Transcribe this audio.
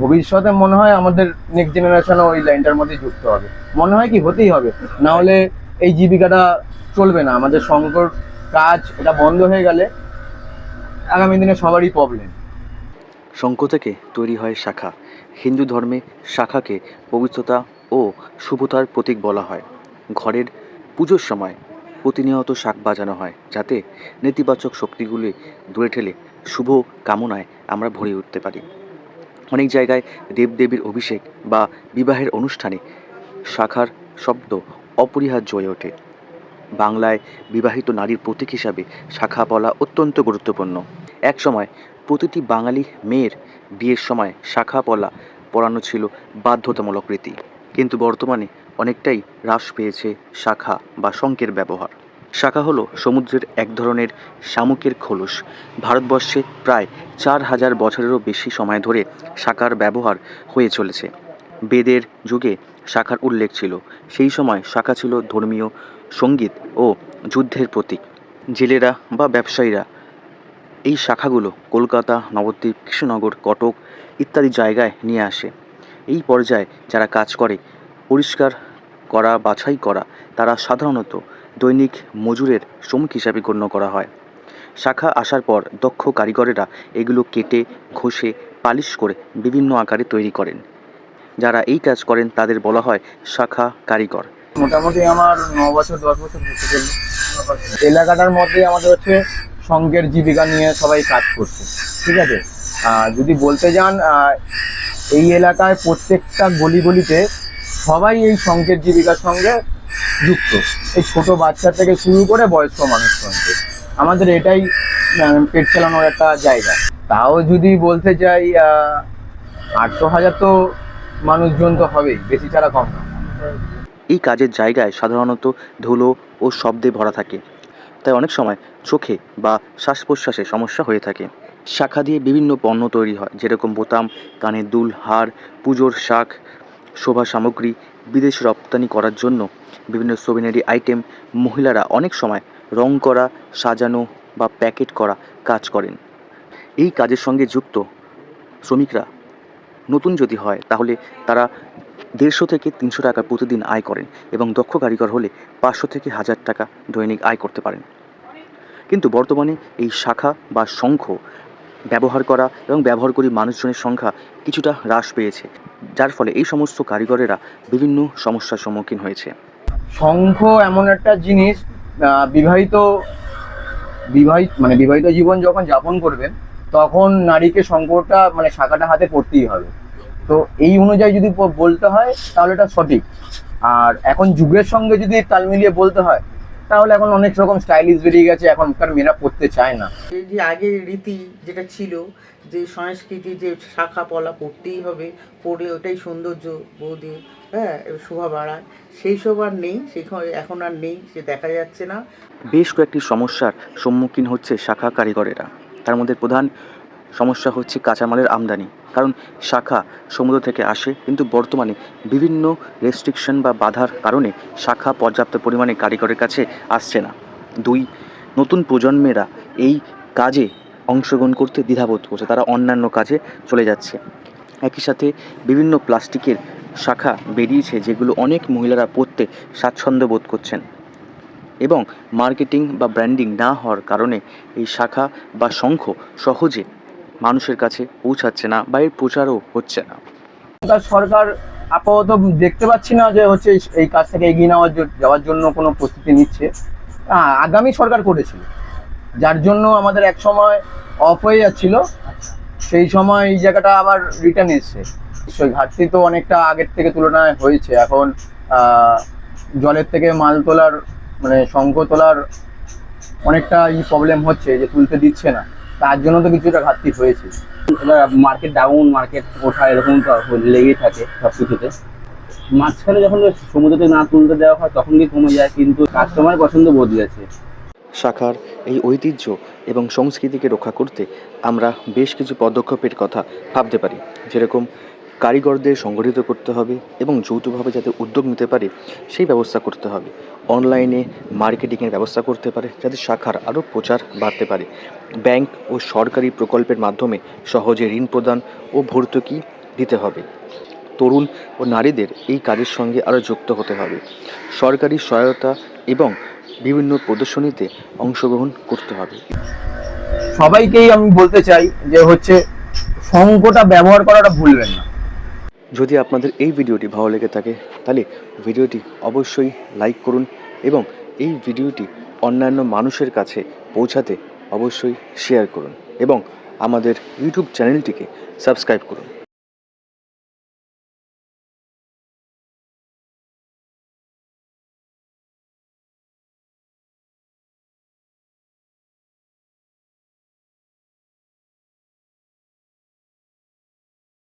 ভবিষ্যতে মনে হয় আমাদের নেক্সট জেনারেশনও ওই লাইনটার মধ্যে যুক্ত হবে। মনে হয় কি, হতেই হবে। না হলে এই জীবিকাটা চলবে না। আমাদের শঙ্কর কাজ, এটা বন্ধ হয়ে গেলে আগামী দিনে সবারই প্রবলেম শঙ্খ থেকে তৈরি হয় শাখা। হিন্দু ধর্মে শাখাকে পবিত্রতা ও শুভতার প্রতীক বলা হয়। ঘরের পুজোর সময় প্রতিনিয়ত শাক বাজানো হয়, যাতে নেতিবাচক শক্তিগুলি দূরে ঠেলে শুভ কামনায় আমরা ভরে উঠতে পারি। অনেক জায়গায় দেবদেবীর অভিষেক বা বিবাহের অনুষ্ঠানে শাখার শব্দ অপরিহার্য হয়ে ওঠে। বাংলায় বিবাহিত নারীর প্রতীক হিসাবে শাখা বলা অত্যন্ত গুরুত্বপূর্ণ। এক সময় প্রতিটি বাঙালি মেয়ের বিয়ের সময় শাখা পলা পড়ানো ছিল বাধ্যতামূলক রীতি। কিন্তু বর্তমানে অনেকটাই হ্রাস পেয়েছে শাখা বা শঙ্কের ব্যবহার। শাখা হলো সমুদ্রের এক ধরনের শামুকের খোলস। ভারতবর্ষে প্রায় চার হাজার বছরেরও বেশি সময় ধরে শাখার ব্যবহার হয়ে চলেছে। বেদের যুগে শাখার উল্লেখ ছিল। সেই সময় শাখা ছিল ধর্মীয়, সংগীত ও যুদ্ধের প্রতীক। জেলেরা বা ব্যবসায়ীরা এই শাখাগুলো কলকাতা, নবদ্বীপ, কৃষ্ণনগর, কটক ইত্যাদি জায়গায় নিয়ে আসে। এই পর্যায়ে যারা কাজ করে, পরিষ্কার করা, বাছাই করা, তারা সাধারণত দৈনিক মজুরের শ্রমিক হিসাবে গণ্য করা হয়। শাখা আসার পর দক্ষ কারিগরেরা এগুলো কেটে, ঘষে, পালিশ করে বিভিন্ন আকারে তৈরি করেন। যারা এই কাজ করেন তাদের বলা হয় শাখা কারিগর। মোটামুটি আমার ন বছর, দশ বছর এলাকাটার মধ্যে আমাদের হচ্ছে শঙ্কের জীবিকা নিয়ে সবাই কাজ করছে, ঠিক আছে? যদি বলতে যান এই এলাকায় প্রত্যেকটা গলি গলিতে সবাই এই শঙ্কের জীবিকার সঙ্গে যুক্ত। এই ছোট বাচ্চা থেকে শুরু করে বয়স্ক মানুষ পর্যন্ত। আমাদের এটাই পেট চালানোর একটা জায়গা। তাও যদি বলতে চাই আটশো হাজার তো মানুষজন তো হবেই, বেশি ছাড়া কম না। এই কাজের জায়গায় সাধারণত ধুলো ও শব্দে ভরা থাকে। তাই অনেক সময় চোখে বা শ্বাস প্রশ্বাসে সমস্যা হয়ে থাকে। শাখা দিয়ে বিভিন্ন পণ্য তৈরি হয়, যেরকম বোতাম কানের দুল, হার, পুজোর শাক শোভা সামগ্রী বিদেশ রপ্তানি করার জন্য বিভিন্ন সোভিনারি আইটেম মহিলারা অনেক সময় রং করা, সাজানো বা প্যাকেট করা কাজ করেন। এই কাজের সঙ্গে যুক্ত শ্রমিকরা নতুন যদি হয়, তাহলে তারা দেড়শো থেকে তিনশো টাকা প্রতিদিন আয় করেন এবং দক্ষ কারিগর হলে পাঁচশো থেকে হাজার টাকা দৈনিক আয় করতে পারেন। কিন্তু বর্তমানে এই শাখা বা শঙ্খ ব্যবহার করা এবং ব্যবহার ব্যবহারকারী মানুষজনের সংখ্যা কিছুটা হ্রাস পেয়েছে। যার ফলে এই সমস্ত কারিগরেরা বিভিন্ন সমস্যার সম্মুখীন হয়েছে। শঙ্খ এমন একটা জিনিস বিবাহিত বিবাহিত মানে বিবাহিত জীবন যখন যাপন করবেন, তখন নারীকে শঙ্খটা মানে শাখাটা হাতে পড়তেই হবে। তো এই অনুযায়ী যদি বলতে হয়, তাহলে এটা সঠিক। আর এখন যুগের সঙ্গে যদি তাল মিলিয়ে বলতে হয় তাহলে এখন অনেক রকম স্টাইলিশ বেরিয়ে গেছে এখনকার মেয়েরা পড়তে চায় না। এই যে আগের রীতি যেটা ছিল যে সংস্কৃতি যে শাখা পলা পড়তেই হবে পড়ে ওটাই সৌন্দর্য বৌদি হ্যাঁ শোভা বাড়ায়। সেই সব আর নেই সেখানে এখন আর নেই সে দেখা যাচ্ছে না। বেশ কয়েকটি সমস্যার সম্মুখীন হচ্ছে শাখা কারিগরেরা। তার মধ্যে প্রধান সমস্যা হচ্ছে কাঁচামালের আমদানি। কারণ শাখা সমুদ্র থেকে আসে, কিন্তু বর্তমানে বিভিন্ন রেস্ট্রিকশন বা বাধার কারণে শাখা পর্যাপ্ত পরিমাণে কারিগরের কাছে আসছে না। দুই, নতুন প্রজন্মেরা এই কাজে অংশগ্রহণ করতে দ্বিধাবোধ করছে। তারা অন্যান্য কাজে চলে যাচ্ছে। একই সাথে বিভিন্ন প্লাস্টিকের শাখা বেরিয়েছে, যেগুলো অনেক মহিলারা পরতে স্বাচ্ছন্দ্য বোধ করছেন। এবং মার্কেটিং বা ব্র্যান্ডিং না হওয়ার কারণে এই শাখা বা শঙ্খ সহজে মানুষের কাছে পৌঁছাচ্ছে না বা এর প্রচারও হচ্ছে না। সরকার আপাতত দেখতে পাচ্ছি না যে হচ্ছে এই- কাজ থেকে এগিয়ে নেওয়ার যাওয়ার জন্য কোনো প্রস্তুতি নিচ্ছে। আগামী সরকার করেছিল। যার জন্য আমাদের এক সময় অফ হয়ে যাচ্ছিল। সেই সময় এই জায়গাটা আবার রিটার্ন এসছে। সেই ঘাটতি তো অনেকটা আগের থেকে তুলনায় হয়েছে। এখন জলের থেকে মাল তোলার মানে শঙ্খ তোলার অনেকটা ই প্রবলেম হচ্ছে যে তুলতে দিচ্ছে না। তার জন্য তো কিছুটা ঘাটতি হয়েছে। মার্কেট ডাউন মার্কেট ওঠা এরকম তো লেগেই থাকে সব কিছুতে মাঝখানে যখন সমুদ্রতে না তুলতে দেওয়া হয়, তখন কি কমে যায়, কিন্তু কাস্টমার পছন্দ বদলেছে শাখার এই ঐতিহ্য এবং সংস্কৃতিকে রক্ষা করতে আমরা বেশ কিছু পদক্ষেপের কথা ভাবতে পারি। যেরকম কারিগরদের সংগঠিত করতে হবে এবং যৌথভাবে যাতে উদ্যোগ নিতে পারে, সেই ব্যবস্থা করতে হবে। অনলাইনে মার্কেটিংয়ের ব্যবস্থা করতে পারে, যাতে শাখার আরও প্রচার বাড়তে পারে। ব্যাংক ও সরকারি প্রকল্পের মাধ্যমে সহজে ঋণ প্রদান ও ভর্তুকি দিতে হবে। তরুণ ও নারীদের এই কাজের সঙ্গে আরও যুক্ত হতে হবে। সরকারি সহায়তা এবং বিভিন্ন প্রদর্শনীতে অংশগ্রহণ করতে হবে। সবাইকেই আমি বলতে চাই যে হচ্ছে শঙ্কটা ব্যবহার করাটা ভুলবেন না। যদি আপনাদের এই ভিডিওটি ভালো লেগে থাকে, তাহলে ভিডিওটি অবশ্যই লাইক করুন এবং এই ভিডিওটি অন্যান্য মানুষের কাছে পৌঁছাতে অবশ্যই শেয়ার করুন এবং আমাদের ইউটিউব চ্যানেলটিকে সাবস্ক্রাইব করুন।